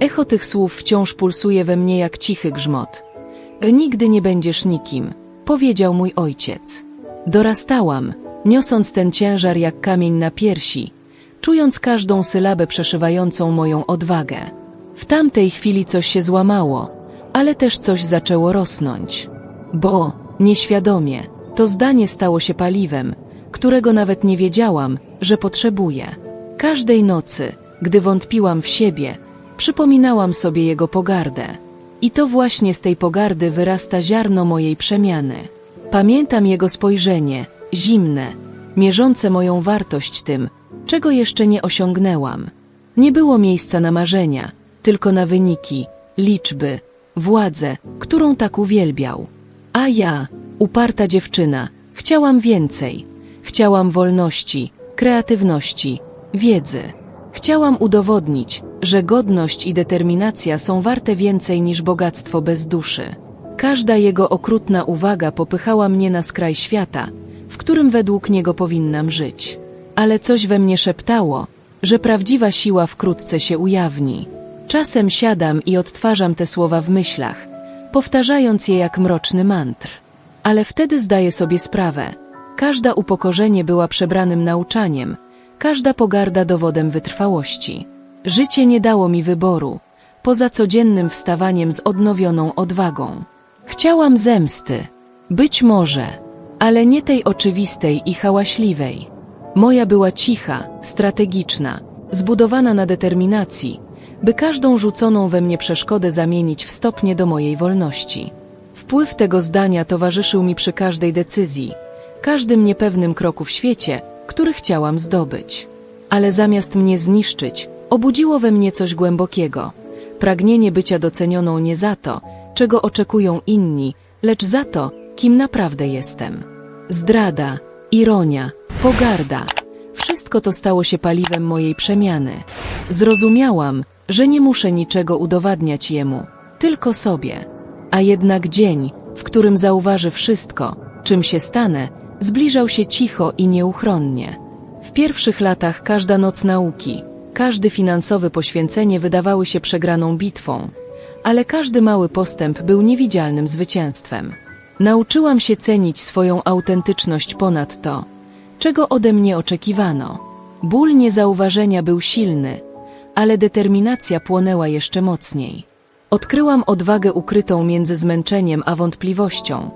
Echo tych słów wciąż pulsuje we mnie jak cichy grzmot. Nigdy nie będziesz nikim, powiedział mój ojciec. Dorastałam, niosąc ten ciężar jak kamień na piersi, czując każdą sylabę przeszywającą moją odwagę. W tamtej chwili coś się złamało, ale też coś zaczęło rosnąć. Bo, nieświadomie, to zdanie stało się paliwem, którego nawet nie wiedziałam, że potrzebuję. Każdej nocy, gdy wątpiłam w siebie, przypominałam sobie jego pogardę. I to właśnie z tej pogardy wyrasta ziarno mojej przemiany. Pamiętam jego spojrzenie, zimne, mierzące moją wartość tym, czego jeszcze nie osiągnęłam. Nie było miejsca na marzenia, tylko na wyniki, liczby, władzę, którą tak uwielbiał. A ja, uparta dziewczyna, chciałam więcej. Chciałam wolności, kreatywności, wiedzy. Chciałam udowodnić, że godność i determinacja są warte więcej niż bogactwo bez duszy. Każda jego okrutna uwaga popychała mnie na skraj świata, w którym według niego powinnam żyć. Ale coś we mnie szeptało, że prawdziwa siła wkrótce się ujawni. Czasem siadam i odtwarzam te słowa w myślach, powtarzając je jak mroczny mantr. Ale wtedy zdaję sobie sprawę. Każda upokorzenie była przebranym nauczaniem, każda pogarda dowodem wytrwałości. Życie nie dało mi wyboru, poza codziennym wstawaniem z odnowioną odwagą. Chciałam zemsty, być może, ale nie tej oczywistej i hałaśliwej. Moja była cicha, strategiczna, zbudowana na determinacji, by każdą rzuconą we mnie przeszkodę zamienić w stopnie do mojej wolności. Wpływ tego zdania towarzyszył mi przy każdej decyzji, każdym niepewnym kroku w świecie, który chciałam zdobyć. Ale zamiast mnie zniszczyć, obudziło we mnie coś głębokiego. Pragnienie bycia docenioną nie za to, czego oczekują inni, lecz za to, kim naprawdę jestem. Zdrada, ironia, pogarda. Wszystko to stało się paliwem mojej przemiany. Zrozumiałam, że nie muszę niczego udowadniać jemu, tylko sobie. A jednak dzień, w którym zauważy wszystko, czym się stanę, zbliżał się cicho i nieuchronnie. W pierwszych latach każda noc nauki, każdy finansowy poświęcenie wydawały się przegraną bitwą, ale każdy mały postęp był niewidzialnym zwycięstwem. Nauczyłam się cenić swoją autentyczność ponad to, czego ode mnie oczekiwano. Ból niezauważenia był silny, ale determinacja płonęła jeszcze mocniej. Odkryłam odwagę ukrytą między zmęczeniem a wątpliwością.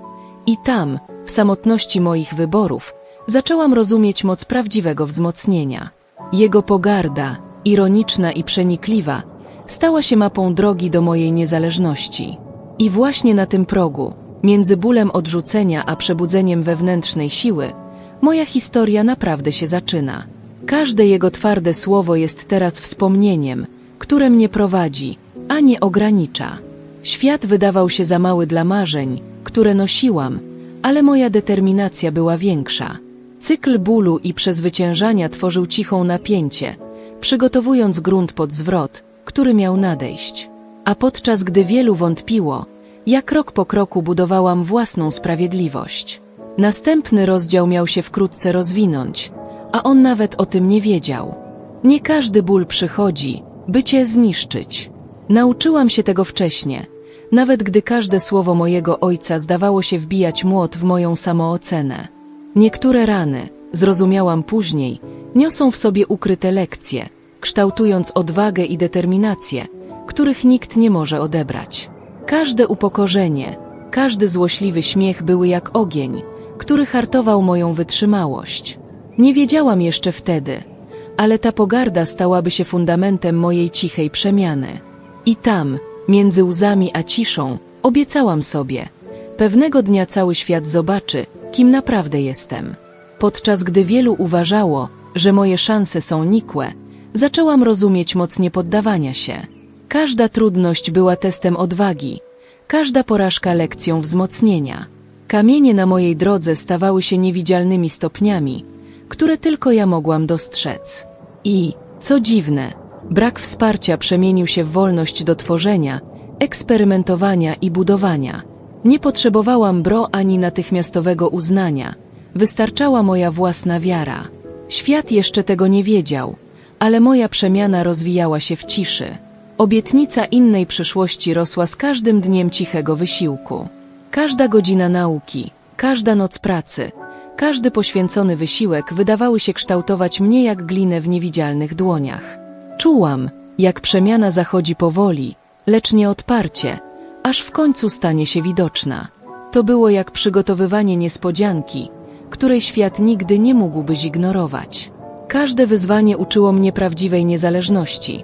I tam, w samotności moich wyborów, zaczęłam rozumieć moc prawdziwego wzmocnienia. Jego pogarda, ironiczna i przenikliwa, stała się mapą drogi do mojej niezależności. I właśnie na tym progu, między bólem odrzucenia a przebudzeniem wewnętrznej siły, moja historia naprawdę się zaczyna. Każde jego twarde słowo jest teraz wspomnieniem, które mnie prowadzi, a nie ogranicza. Świat wydawał się za mały dla marzeń, które nosiłam, ale moja determinacja była większa. Cykl bólu i przezwyciężania tworzył cichą napięcie, przygotowując grunt pod zwrot, który miał nadejść. A podczas gdy wielu wątpiło, ja krok po kroku budowałam własną sprawiedliwość. Następny rozdział miał się wkrótce rozwinąć, a on nawet o tym nie wiedział. Nie każdy ból przychodzi, by cię zniszczyć. Nauczyłam się tego wcześnie, nawet gdy każde słowo mojego ojca zdawało się wbijać młot w moją samoocenę. Niektóre rany, zrozumiałam później, niosą w sobie ukryte lekcje, kształtując odwagę i determinację, których nikt nie może odebrać. Każde upokorzenie, każdy złośliwy śmiech były jak ogień, który hartował moją wytrzymałość. Nie wiedziałam jeszcze wtedy, ale ta pogarda stałaby się fundamentem mojej cichej przemiany. I tam, między łzami a ciszą, obiecałam sobie, pewnego dnia cały świat zobaczy, kim naprawdę jestem. Podczas gdy wielu uważało, że moje szanse są nikłe, zaczęłam rozumieć moc niepoddawania się. Każda trudność była testem odwagi, każda porażka lekcją wzmocnienia. Kamienie na mojej drodze stawały się niewidzialnymi stopniami, które tylko ja mogłam dostrzec. I, co dziwne, brak wsparcia przemienił się w wolność do tworzenia, eksperymentowania i budowania. Nie potrzebowałam bro ani natychmiastowego uznania, wystarczała moja własna wiara. Świat jeszcze tego nie wiedział, ale moja przemiana rozwijała się w ciszy. Obietnica innej przyszłości rosła z każdym dniem cichego wysiłku. Każda godzina nauki, każda noc pracy, każdy poświęcony wysiłek wydawały się kształtować mnie jak glinę w niewidzialnych dłoniach. Czułam, jak przemiana zachodzi powoli, lecz nie odparcie, aż w końcu stanie się widoczna. To było jak przygotowywanie niespodzianki, której świat nigdy nie mógłby zignorować. Każde wyzwanie uczyło mnie prawdziwej niezależności.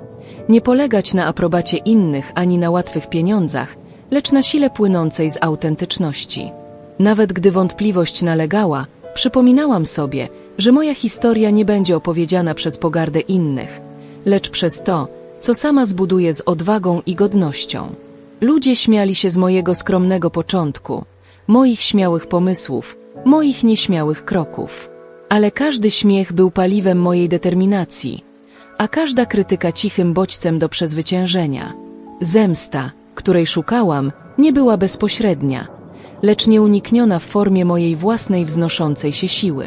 Nie polegać na aprobacie innych ani na łatwych pieniądzach, lecz na sile płynącej z autentyczności. Nawet gdy wątpliwość nalegała, przypominałam sobie, że moja historia nie będzie opowiedziana przez pogardę innych, lecz przez to, co sama zbuduje z odwagą i godnością. Ludzie śmiali się z mojego skromnego początku, moich śmiałych pomysłów, moich nieśmiałych kroków. Ale każdy śmiech był paliwem mojej determinacji, a każda krytyka cichym bodźcem do przezwyciężenia. Zemsta, której szukałam, nie była bezpośrednia, lecz nieunikniona w formie mojej własnej wznoszącej się siły.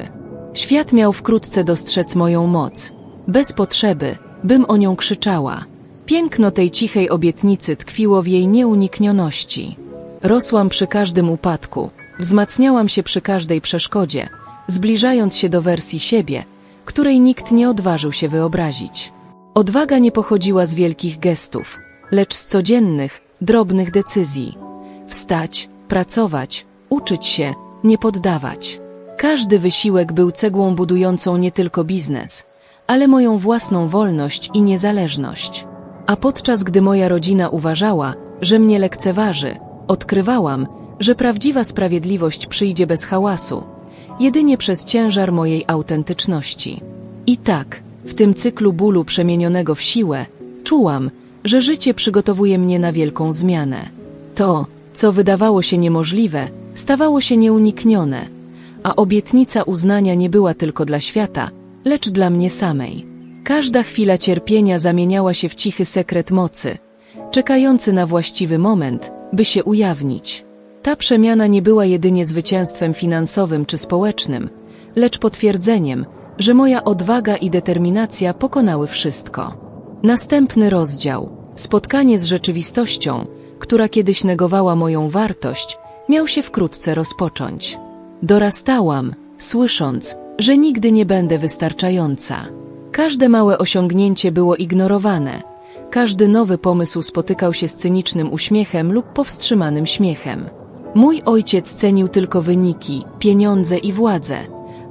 Świat miał wkrótce dostrzec moją moc, bez potrzeby, bym o nią krzyczała. Piękno tej cichej obietnicy tkwiło w jej nieuniknioności. Rosłam przy każdym upadku, wzmacniałam się przy każdej przeszkodzie, zbliżając się do wersji siebie, której nikt nie odważył się wyobrazić. Odwaga nie pochodziła z wielkich gestów, lecz z codziennych, drobnych decyzji. Wstać, pracować, uczyć się, nie poddawać. Każdy wysiłek był cegłą budującą nie tylko biznes, ale moją własną wolność i niezależność. A podczas gdy moja rodzina uważała, że mnie lekceważy, odkrywałam, że prawdziwa sprawiedliwość przyjdzie bez hałasu, jedynie przez ciężar mojej autentyczności. I tak, w tym cyklu bólu przemienionego w siłę, czułam, że życie przygotowuje mnie na wielką zmianę. To, co wydawało się niemożliwe, stawało się nieuniknione, a obietnica uznania nie była tylko dla świata, lecz dla mnie samej. Każda chwila cierpienia zamieniała się w cichy sekret mocy, czekający na właściwy moment, by się ujawnić. Ta przemiana nie była jedynie zwycięstwem finansowym czy społecznym, lecz potwierdzeniem, że moja odwaga i determinacja pokonały wszystko. Następny rozdział spotkanie z rzeczywistością, która kiedyś negowała moją wartość, miał się wkrótce rozpocząć. Dorastałam, słysząc, że nigdy nie będę wystarczająca. Każde małe osiągnięcie było ignorowane, każdy nowy pomysł spotykał się z cynicznym uśmiechem lub powstrzymanym śmiechem. Mój ojciec cenił tylko wyniki, pieniądze i władzę,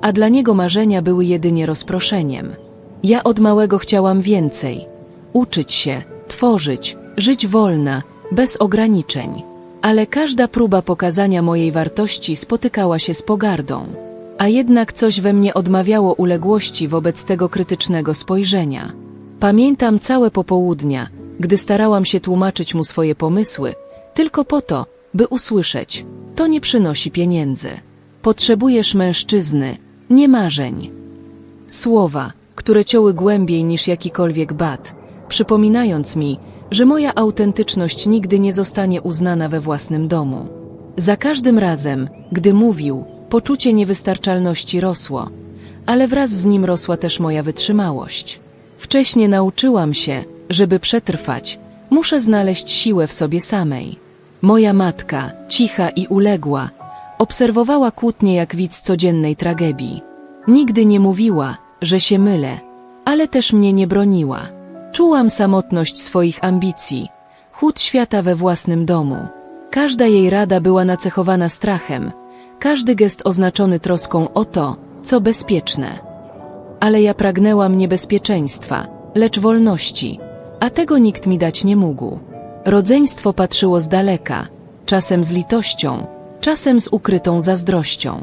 a dla niego marzenia były jedynie rozproszeniem. Ja od małego chciałam więcej. Uczyć się, tworzyć, żyć wolna, bez ograniczeń. Ale każda próba pokazania mojej wartości spotykała się z pogardą. A jednak coś we mnie odmawiało uległości wobec tego krytycznego spojrzenia. Pamiętam całe popołudnia, gdy starałam się tłumaczyć mu swoje pomysły, tylko po to, by usłyszeć: To nie przynosi pieniędzy. Potrzebujesz mężczyzny, nie marzeń. Słowa, które ciąły głębiej niż jakikolwiek bat, przypominając mi, że moja autentyczność nigdy nie zostanie uznana we własnym domu. Za każdym razem, gdy mówił, poczucie niewystarczalności rosło, ale wraz z nim rosła też moja wytrzymałość. Wcześniej nauczyłam się, żeby przetrwać, muszę znaleźć siłę w sobie samej. Moja matka, cicha i uległa, obserwowała kłótnie jak widz codziennej tragedii. Nigdy nie mówiła, że się mylę, ale też mnie nie broniła. Czułam samotność swoich ambicji, chłód świata we własnym domu. Każda jej rada była nacechowana strachem, każdy gest oznaczony troską o to, co bezpieczne. Ale ja pragnęłam niebezpieczeństwa, lecz wolności, a tego nikt mi dać nie mógł. Rodzeństwo patrzyło z daleka, czasem z litością, czasem z ukrytą zazdrością.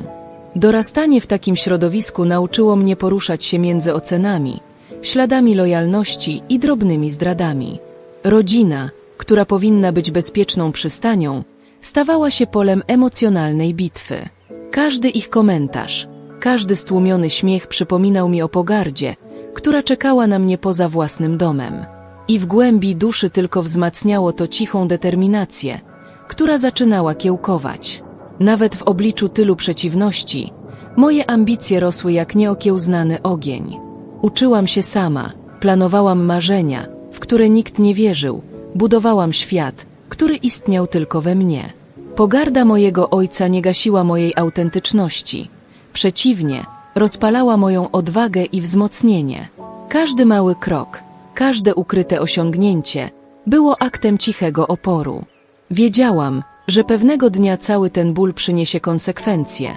Dorastanie w takim środowisku nauczyło mnie poruszać się między ocenami, śladami lojalności i drobnymi zdradami. Rodzina, która powinna być bezpieczną przystanią, stawała się polem emocjonalnej bitwy. Każdy ich komentarz, każdy stłumiony śmiech przypominał mi o pogardzie, która czekała na mnie poza własnym domem. I w głębi duszy tylko wzmacniało to cichą determinację, która zaczynała kiełkować. Nawet w obliczu tylu przeciwności, moje ambicje rosły jak nieokiełznany ogień. Uczyłam się sama, planowałam marzenia, w które nikt nie wierzył, budowałam świat, który istniał tylko we mnie. Pogarda mojego ojca nie gasiła mojej autentyczności. Przeciwnie, rozpalała moją odwagę i wzmocnienie. Każdy mały krok, każde ukryte osiągnięcie było aktem cichego oporu. Wiedziałam, że pewnego dnia cały ten ból przyniesie konsekwencje.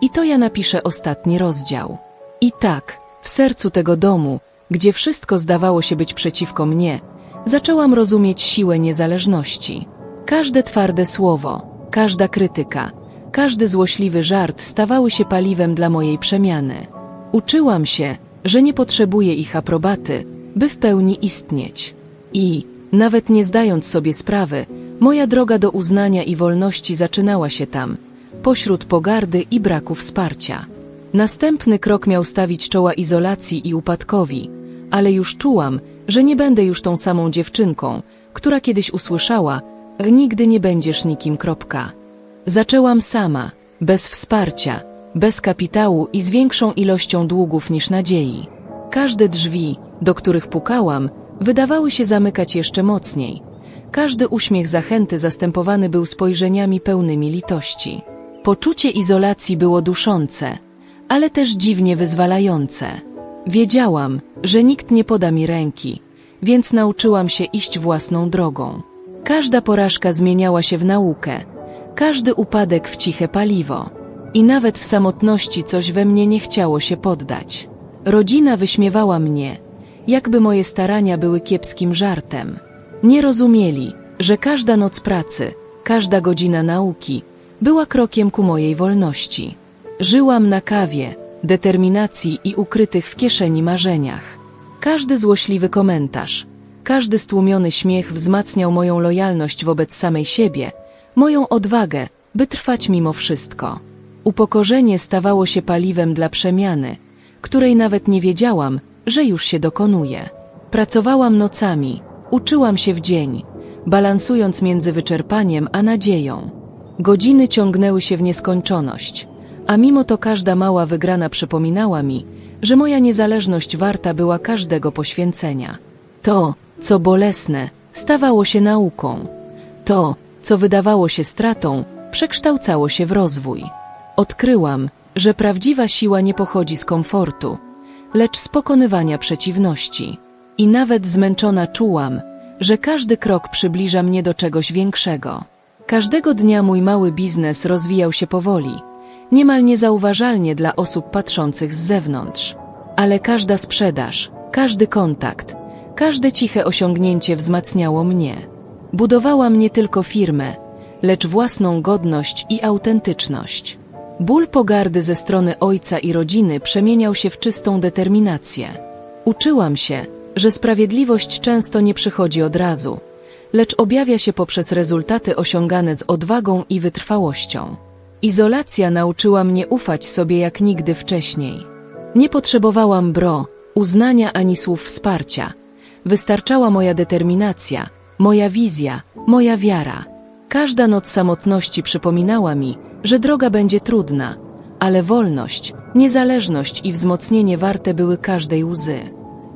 I to ja napiszę ostatni rozdział. I tak, w sercu tego domu, gdzie wszystko zdawało się być przeciwko mnie, zaczęłam rozumieć siłę niezależności. Każde twarde słowo, każda krytyka, każdy złośliwy żart stawały się paliwem dla mojej przemiany. Uczyłam się, że nie potrzebuję ich aprobaty, by w pełni istnieć. I, nawet nie zdając sobie sprawy, moja droga do uznania i wolności zaczynała się tam, pośród pogardy i braku wsparcia. Następny krok miał stawić czoła izolacji i upadkowi, ale już czułam, że nie będę już tą samą dziewczynką, która kiedyś usłyszała, nigdy nie będziesz nikim. Kropka. Zaczęłam sama, bez wsparcia, bez kapitału i z większą ilością długów niż nadziei. Każde drzwi, do których pukałam, wydawały się zamykać jeszcze mocniej. Każdy uśmiech zachęty zastępowany był spojrzeniami pełnymi litości. Poczucie izolacji było duszące, ale też dziwnie wyzwalające. Wiedziałam, że nikt nie poda mi ręki, więc nauczyłam się iść własną drogą. Każda porażka zmieniała się w naukę, każdy upadek w ciche paliwo. I nawet w samotności coś we mnie nie chciało się poddać. Rodzina wyśmiewała mnie, jakby moje starania były kiepskim żartem. Nie rozumieli, że każda noc pracy, każda godzina nauki była krokiem ku mojej wolności. Żyłam na kawie, determinacji i ukrytych w kieszeni marzeniach. Każdy złośliwy komentarz, każdy stłumiony śmiech wzmacniał moją lojalność wobec samej siebie, moją odwagę, by trwać mimo wszystko. Upokorzenie stawało się paliwem dla przemiany, której nawet nie wiedziałam, że już się dokonuje. Pracowałam nocami, uczyłam się w dzień, balansując między wyczerpaniem a nadzieją. Godziny ciągnęły się w nieskończoność, a mimo to każda mała wygrana przypominała mi, że moja niezależność warta była każdego poświęcenia. To, co bolesne, stawało się nauką. To, co wydawało się stratą, przekształcało się w rozwój. Odkryłam, że prawdziwa siła nie pochodzi z komfortu, lecz z pokonywania przeciwności. I nawet zmęczona czułam, że każdy krok przybliża mnie do czegoś większego. Każdego dnia mój mały biznes rozwijał się powoli, niemal niezauważalnie dla osób patrzących z zewnątrz. Ale każda sprzedaż, każdy kontakt, każde ciche osiągnięcie wzmacniało mnie. Budowałam nie tylko firmę, lecz własną godność i autentyczność. Ból pogardy ze strony ojca i rodziny przemieniał się w czystą determinację. Uczyłam się, że sprawiedliwość często nie przychodzi od razu, lecz objawia się poprzez rezultaty osiągane z odwagą i wytrwałością. Izolacja nauczyła mnie ufać sobie jak nigdy wcześniej. Nie potrzebowałam bro, uznania ani słów wsparcia. Wystarczała moja determinacja, moja wizja, moja wiara. Każda noc samotności przypominała mi, że droga będzie trudna, ale wolność, niezależność i wzmocnienie warte były każdej łzy.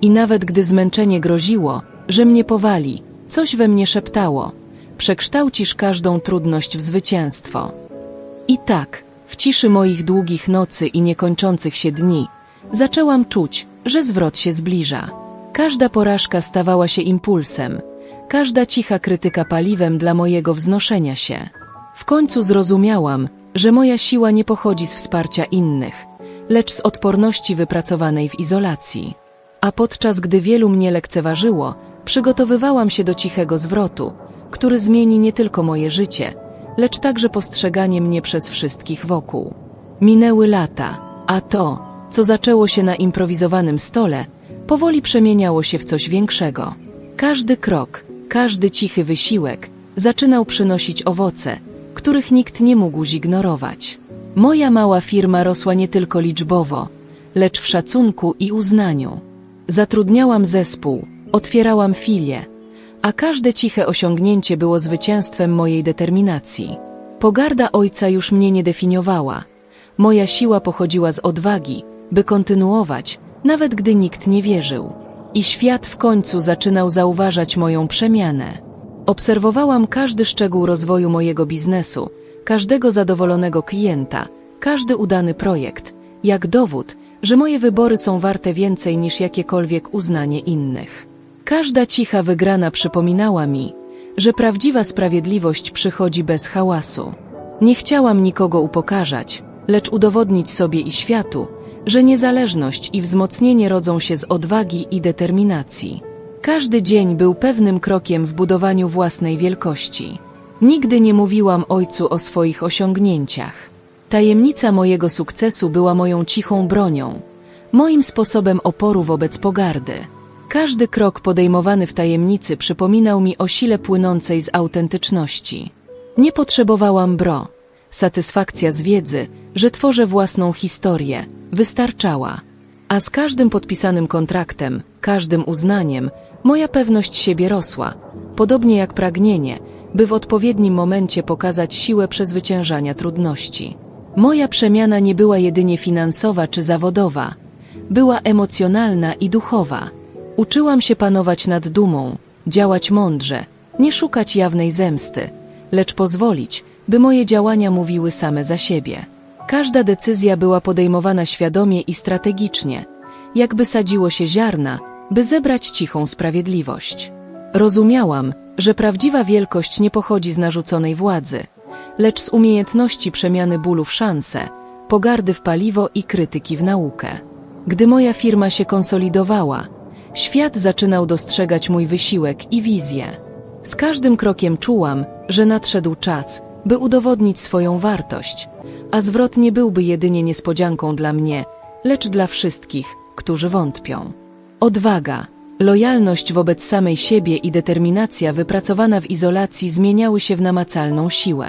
I nawet gdy zmęczenie groziło, że mnie powali, coś we mnie szeptało: przekształcisz każdą trudność w zwycięstwo. I tak, w ciszy moich długich nocy i niekończących się dni, zaczęłam czuć, że zwrot się zbliża. Każda porażka stawała się impulsem, każda cicha krytyka paliwem dla mojego wznoszenia się. W końcu zrozumiałam, że moja siła nie pochodzi z wsparcia innych, lecz z odporności wypracowanej w izolacji. A podczas gdy wielu mnie lekceważyło, przygotowywałam się do cichego zwrotu, który zmieni nie tylko moje życie, lecz także postrzeganie mnie przez wszystkich wokół. Minęły lata, a to, co zaczęło się na improwizowanym stole, powoli przemieniało się w coś większego. Każdy krok, każdy cichy wysiłek zaczynał przynosić owoce, których nikt nie mógł zignorować. Moja mała firma rosła nie tylko liczbowo, lecz w szacunku i uznaniu. Zatrudniałam zespół, otwierałam filię, a każde ciche osiągnięcie było zwycięstwem mojej determinacji. Pogarda ojca już mnie nie definiowała. Moja siła pochodziła z odwagi, by kontynuować, nawet gdy nikt nie wierzył. I świat w końcu zaczynał zauważać moją przemianę. Obserwowałam każdy szczegół rozwoju mojego biznesu, każdego zadowolonego klienta, każdy udany projekt, jak dowód, że moje wybory są warte więcej niż jakiekolwiek uznanie innych. Każda cicha wygrana przypominała mi, że prawdziwa sprawiedliwość przychodzi bez hałasu. Nie chciałam nikogo upokarzać, lecz udowodnić sobie i światu, że niezależność i wzmocnienie rodzą się z odwagi i determinacji. Każdy dzień był pewnym krokiem w budowaniu własnej wielkości. Nigdy nie mówiłam ojcu o swoich osiągnięciach. Tajemnica mojego sukcesu była moją cichą bronią, moim sposobem oporu wobec pogardy. Każdy krok podejmowany w tajemnicy przypominał mi o sile płynącej z autentyczności. Nie potrzebowałam bro. Satysfakcja z wiedzy, że tworzę własną historię, wystarczała. A z każdym podpisanym kontraktem, każdym uznaniem, moja pewność siebie rosła, podobnie jak pragnienie, by w odpowiednim momencie pokazać siłę przezwyciężania trudności. Moja przemiana nie była jedynie finansowa czy zawodowa, była emocjonalna i duchowa. Uczyłam się panować nad dumą, działać mądrze, nie szukać jawnej zemsty, lecz pozwolić, by moje działania mówiły same za siebie. Każda decyzja była podejmowana świadomie i strategicznie, jakby sadziło się ziarna, by zebrać cichą sprawiedliwość. Rozumiałam, że prawdziwa wielkość nie pochodzi z narzuconej władzy, lecz z umiejętności przemiany bólu w szansę, pogardy w paliwo i krytyki w naukę. Gdy moja firma się konsolidowała, świat zaczynał dostrzegać mój wysiłek i wizję. Z każdym krokiem czułam, że nadszedł czas, by udowodnić swoją wartość, a zwrot nie byłby jedynie niespodzianką dla mnie, lecz dla wszystkich, którzy wątpią. Odwaga, lojalność wobec samej siebie i determinacja wypracowana w izolacji zmieniały się w namacalną siłę.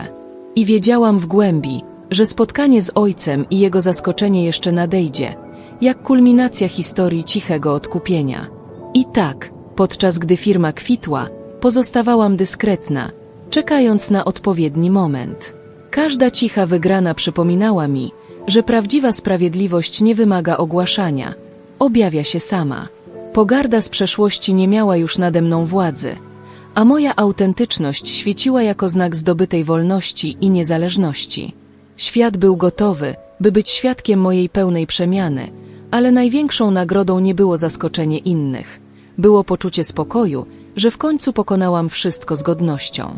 I wiedziałam w głębi, że spotkanie z ojcem i jego zaskoczenie jeszcze nadejdzie, jak kulminacja historii cichego odkupienia. I tak, podczas gdy firma kwitła, pozostawałam dyskretna, czekając na odpowiedni moment. Każda cicha wygrana przypominała mi, że prawdziwa sprawiedliwość nie wymaga ogłaszania, objawia się sama. Pogarda z przeszłości nie miała już nade mną władzy, a moja autentyczność świeciła jako znak zdobytej wolności i niezależności. Świat był gotowy, by być świadkiem mojej pełnej przemiany, ale największą nagrodą nie było zaskoczenie innych. Było poczucie spokoju, że w końcu pokonałam wszystko z godnością.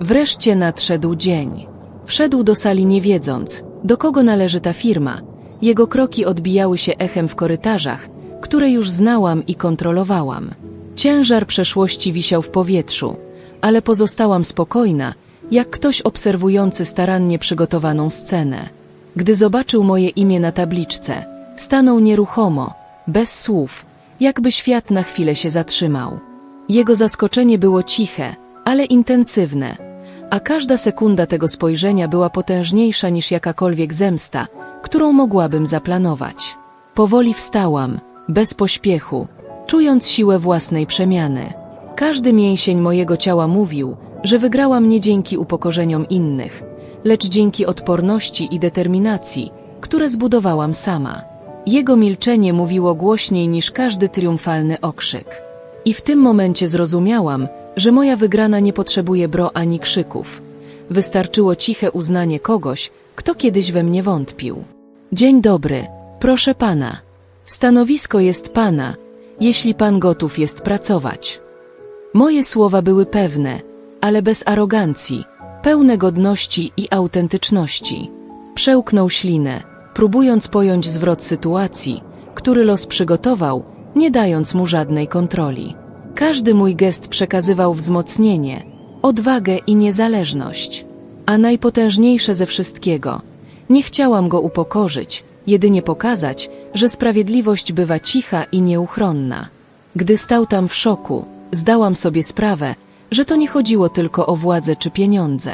Wreszcie nadszedł dzień. Wszedł do sali nie wiedząc, do kogo należy ta firma. Jego kroki odbijały się echem w korytarzach, które już znałam i kontrolowałam. Ciężar przeszłości wisiał w powietrzu, ale pozostałam spokojna, jak ktoś obserwujący starannie przygotowaną scenę. Gdy zobaczył moje imię na tabliczce, stanął nieruchomo, bez słów, jakby świat na chwilę się zatrzymał. Jego zaskoczenie było ciche, ale intensywne, a każda sekunda tego spojrzenia była potężniejsza niż jakakolwiek zemsta, którą mogłabym zaplanować. Powoli wstałam, bez pośpiechu, czując siłę własnej przemiany. Każdy mięsień mojego ciała mówił, że wygrałam nie dzięki upokorzeniom innych, lecz dzięki odporności i determinacji, które zbudowałam sama. Jego milczenie mówiło głośniej niż każdy triumfalny okrzyk. I w tym momencie zrozumiałam, że moja wygrana nie potrzebuje bro ani krzyków. Wystarczyło ciche uznanie kogoś, kto kiedyś we mnie wątpił. Dzień dobry, proszę pana. Stanowisko jest pana, jeśli pan gotów jest pracować. Moje słowa były pewne, ale bez arogancji, pełne godności i autentyczności. Przełknął ślinę, próbując pojąć zwrot sytuacji, który los przygotował, nie dając mu żadnej kontroli. Każdy mój gest przekazywał wzmocnienie, odwagę i niezależność. A najpotężniejsze ze wszystkiego, nie chciałam go upokorzyć, jedynie pokazać, że sprawiedliwość bywa cicha i nieuchronna. Gdy stał tam w szoku, zdałam sobie sprawę, że to nie chodziło tylko o władzę czy pieniądze.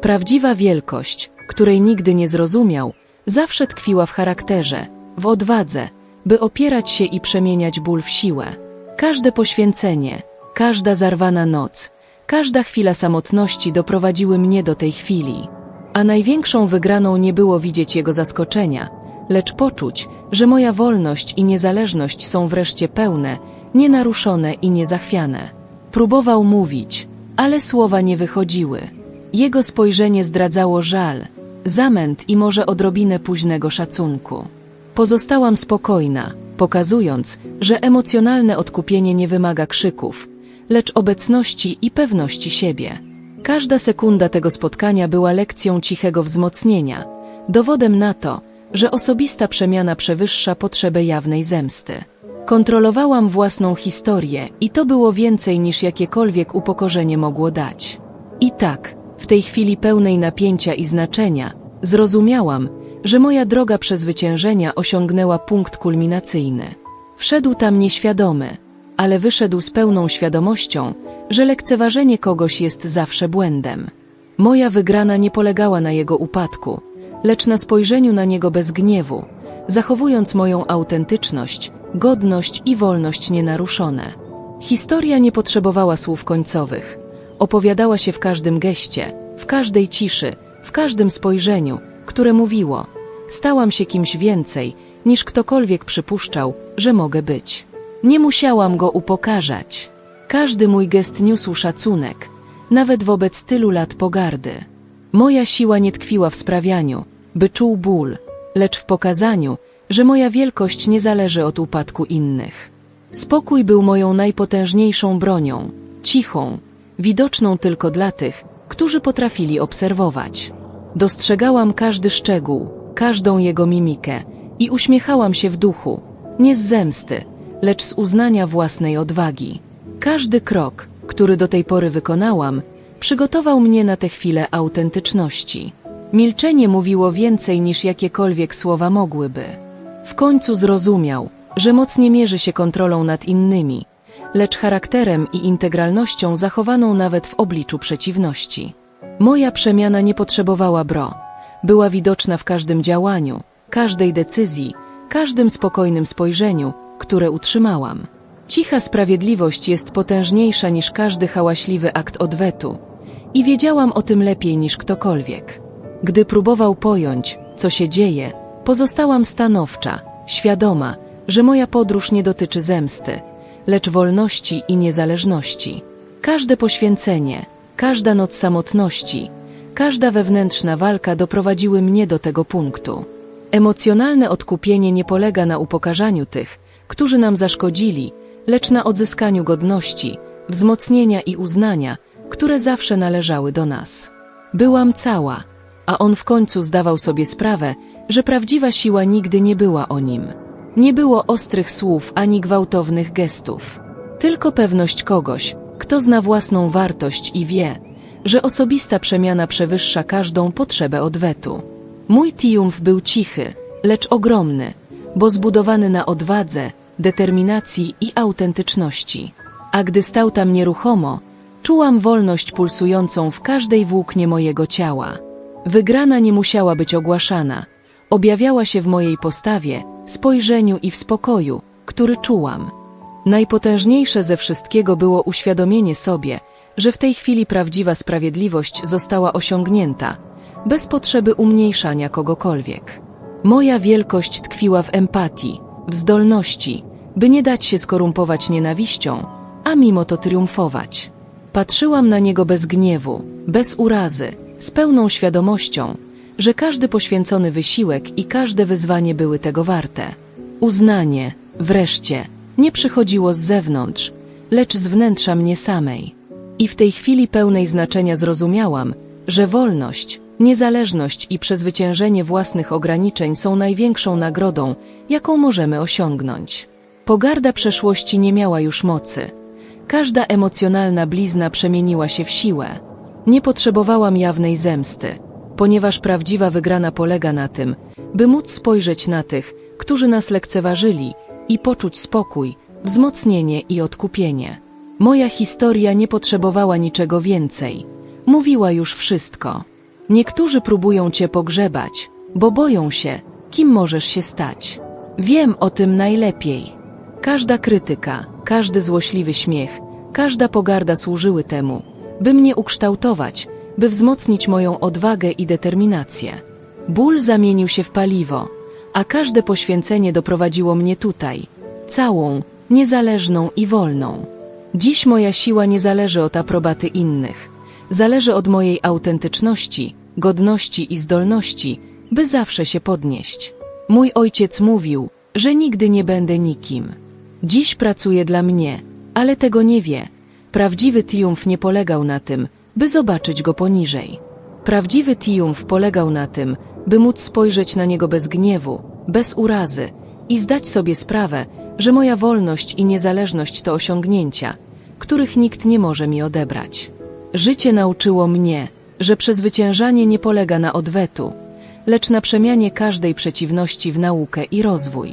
Prawdziwa wielkość, której nigdy nie zrozumiał, zawsze tkwiła w charakterze, w odwadze, by opierać się i przemieniać ból w siłę. Każde poświęcenie, każda zarwana noc, każda chwila samotności doprowadziły mnie do tej chwili. A największą wygraną nie było widzieć jego zaskoczenia, lecz poczuć, że moja wolność i niezależność są wreszcie pełne, nienaruszone i niezachwiane. Próbował mówić, ale słowa nie wychodziły. Jego spojrzenie zdradzało żal, zamęt i może odrobinę późnego szacunku. Pozostałam spokojna, pokazując, że emocjonalne odkupienie nie wymaga krzyków, lecz obecności i pewności siebie. Każda sekunda tego spotkania była lekcją cichego wzmocnienia, dowodem na to, że osobista przemiana przewyższa potrzebę jawnej zemsty. Kontrolowałam własną historię i to było więcej niż jakiekolwiek upokorzenie mogło dać. I tak, w tej chwili pełnej napięcia i znaczenia, zrozumiałam, że moja droga przezwyciężenia osiągnęła punkt kulminacyjny. Wszedł tam nieświadomy, ale wyszedł z pełną świadomością, że lekceważenie kogoś jest zawsze błędem. Moja wygrana nie polegała na jego upadku, lecz na spojrzeniu na niego bez gniewu, zachowując moją autentyczność, godność i wolność nienaruszone. Historia nie potrzebowała słów końcowych. Opowiadała się w każdym geście, w każdej ciszy, w każdym spojrzeniu, które mówiło: Stałam się kimś więcej, niż ktokolwiek przypuszczał, że mogę być. Nie musiałam go upokarzać. Każdy mój gest niósł szacunek, nawet wobec tylu lat pogardy. Moja siła nie tkwiła w sprawianiu, by czuł ból, lecz w pokazaniu, że moja wielkość nie zależy od upadku innych. Spokój był moją najpotężniejszą bronią, cichą, widoczną tylko dla tych, którzy potrafili obserwować. Dostrzegałam każdy szczegół, każdą jego mimikę i uśmiechałam się w duchu, nie z zemsty, lecz z uznania własnej odwagi. Każdy krok, który do tej pory wykonałam, przygotował mnie na tę chwilę autentyczności. Milczenie mówiło więcej niż jakiekolwiek słowa mogłyby. W końcu zrozumiał, że moc nie mierzy się kontrolą nad innymi, lecz charakterem i integralnością zachowaną nawet w obliczu przeciwności. Moja przemiana nie potrzebowała bro. Była widoczna w każdym działaniu, każdej decyzji, każdym spokojnym spojrzeniu, które utrzymałam. Cicha sprawiedliwość jest potężniejsza niż każdy hałaśliwy akt odwetu. I wiedziałam o tym lepiej niż ktokolwiek. Gdy próbował pojąć, co się dzieje, pozostałam stanowcza, świadoma, że moja podróż nie dotyczy zemsty, lecz wolności i niezależności. Każde poświęcenie, każda noc samotności, każda wewnętrzna walka doprowadziły mnie do tego punktu. Emocjonalne odkupienie nie polega na upokarzaniu tych, którzy nam zaszkodzili, lecz na odzyskaniu godności, wzmocnienia i uznania, które zawsze należały do nas. Byłam cała, a on w końcu zdawał sobie sprawę, że prawdziwa siła nigdy nie była o nim. Nie było ostrych słów ani gwałtownych gestów. Tylko pewność kogoś, kto zna własną wartość i wie, że osobista przemiana przewyższa każdą potrzebę odwetu. Mój triumf był cichy, lecz ogromny, bo zbudowany na odwadze, determinacji i autentyczności. A gdy stał tam nieruchomo, czułam wolność pulsującą w każdej włóknie mojego ciała. Wygrana nie musiała być ogłaszana, objawiała się w mojej postawie, spojrzeniu i w spokoju, który czułam. Najpotężniejsze ze wszystkiego było uświadomienie sobie, że w tej chwili prawdziwa sprawiedliwość została osiągnięta, bez potrzeby umniejszania kogokolwiek. Moja wielkość tkwiła w empatii, w zdolności, by nie dać się skorumpować nienawiścią, a mimo to triumfować. Patrzyłam na niego bez gniewu, bez urazy, z pełną świadomością, że każdy poświęcony wysiłek i każde wyzwanie były tego warte. Uznanie, wreszcie, nie przychodziło z zewnątrz, lecz z wnętrza mnie samej. I w tej chwili pełnej znaczenia zrozumiałam, że wolność, niezależność i przezwyciężenie własnych ograniczeń są największą nagrodą, jaką możemy osiągnąć. Pogarda przeszłości nie miała już mocy. Każda emocjonalna blizna przemieniła się w siłę. Nie potrzebowałam jawnej zemsty, ponieważ prawdziwa wygrana polega na tym, by móc spojrzeć na tych, którzy nas lekceważyli i poczuć spokój, wzmocnienie i odkupienie. Moja historia nie potrzebowała niczego więcej. Mówiła już wszystko. Niektórzy próbują cię pogrzebać, bo boją się, kim możesz się stać. Wiem o tym najlepiej. Każda krytyka, każdy złośliwy śmiech, każda pogarda służyły temu, by mnie ukształtować, by wzmocnić moją odwagę i determinację. Ból zamienił się w paliwo, a każde poświęcenie doprowadziło mnie tutaj, całą, niezależną i wolną. Dziś moja siła nie zależy od aprobaty innych. Zależy od mojej autentyczności, godności i zdolności, by zawsze się podnieść. Mój ojciec mówił, że nigdy nie będę nikim. Dziś pracuje dla mnie, ale tego nie wie. Prawdziwy triumf nie polegał na tym, by zobaczyć go poniżej. Prawdziwy triumf polegał na tym, by móc spojrzeć na niego bez gniewu, bez urazy i zdać sobie sprawę, że moja wolność i niezależność to osiągnięcia, których nikt nie może mi odebrać. Życie nauczyło mnie, że przezwyciężanie nie polega na odwetu, lecz na przemianie każdej przeciwności w naukę i rozwój.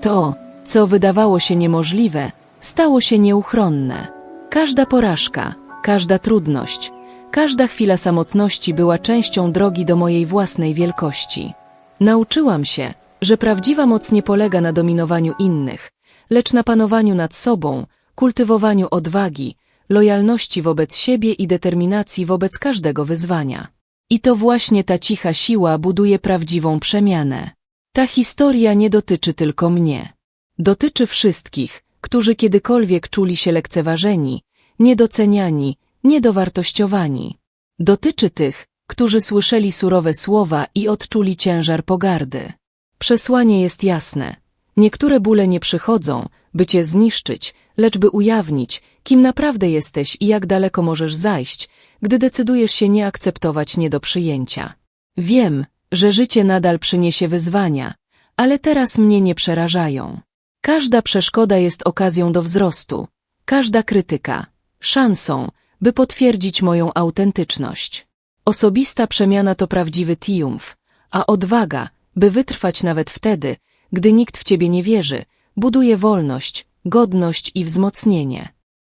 To, co wydawało się niemożliwe, stało się nieuchronne. Każda porażka, każda trudność, każda chwila samotności była częścią drogi do mojej własnej wielkości. Nauczyłam się, że prawdziwa moc nie polega na dominowaniu innych, lecz na panowaniu nad sobą, kultywowaniu odwagi, lojalności wobec siebie i determinacji wobec każdego wyzwania. I to właśnie ta cicha siła buduje prawdziwą przemianę. Ta historia nie dotyczy tylko mnie. Dotyczy wszystkich, którzy kiedykolwiek czuli się lekceważeni, niedoceniani, niedowartościowani. Dotyczy tych, którzy słyszeli surowe słowa i odczuli ciężar pogardy. Przesłanie jest jasne. Niektóre bóle nie przychodzą, by cię zniszczyć, lecz by ujawnić, kim naprawdę jesteś i jak daleko możesz zajść, gdy decydujesz się nie akceptować nie do przyjęcia. Wiem, że życie nadal przyniesie wyzwania, ale teraz mnie nie przerażają. Każda przeszkoda jest okazją do wzrostu, każda krytyka, szansą, by potwierdzić moją autentyczność. Osobista przemiana to prawdziwy triumf, a odwaga, by wytrwać nawet wtedy, gdy nikt w ciebie nie wierzy, buduje wolność, godność i wzmocnienie.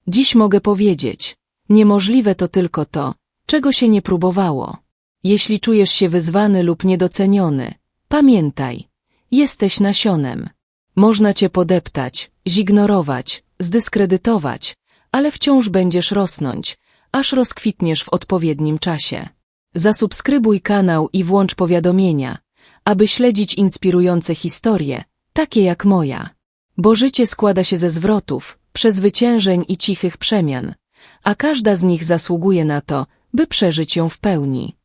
Dziś mogę powiedzieć, niemożliwe to tylko to, czego się nie próbowało. Jeśli czujesz się wyzwany lub niedoceniony, pamiętaj, jesteś nasionem. Można cię podeptać, zignorować, zdyskredytować, ale wciąż będziesz rosnąć, aż rozkwitniesz w odpowiednim czasie. Zasubskrybuj kanał i włącz powiadomienia, aby śledzić inspirujące historie, takie jak moja. Bo życie składa się ze zwrotów, przezwyciężeń i cichych przemian, a każda z nich zasługuje na to, by przeżyć ją w pełni.